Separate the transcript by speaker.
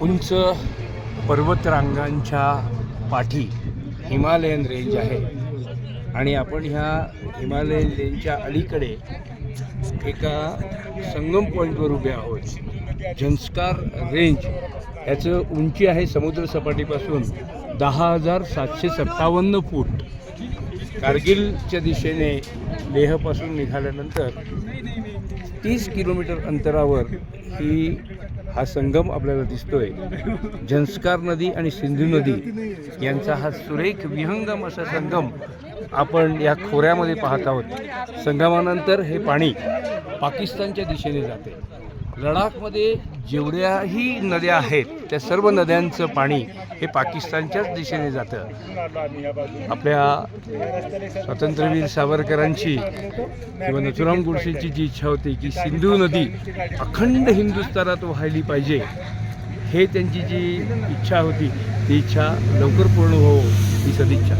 Speaker 1: उंच पर्वतरांगांच्या पाठी Himalayan range आहे. आणि आपण ह्या हिमालयन रेंजच्या अलीकडे एका संगम पॉईंटवर उभे आहोत. झंस्कार रेंज याचं उंची आहे समुद्र सपाटीपासून दहा हजार सातशे सत्तावन्न फूट. कारगिलच्या दिशेने लेहपासून निघाल्यानंतर तीस किलोमीटर अंतरावर ही हा संगम आपल्याला दिसतोय. झंस्कार नदी आणि सिंधू नदी यांचा हा सुरेख विहंगम असा संगम आपण या खोऱ्यामध्ये पाहत आहोत. संगमानंतर हे पाणी पाकिस्तानच्या दिशेने जाते. लडाखमध्ये जेवढ्याही नद्या आहेत त्या सर्व नद्यांचं पाणी हे पाकिस्तानच्याच दिशेने जातं. आपल्या स्वातंत्र्यवीर सावरकरांची किंवा नथुराम गोडसेंची जी इच्छा होती की सिंधू नदी अखंड हिंदुस्थानात व्हायली पाहिजे हे त्यांची जी इच्छा होती ती इच्छा लवकर पूर्ण हो ही सदिच्छा.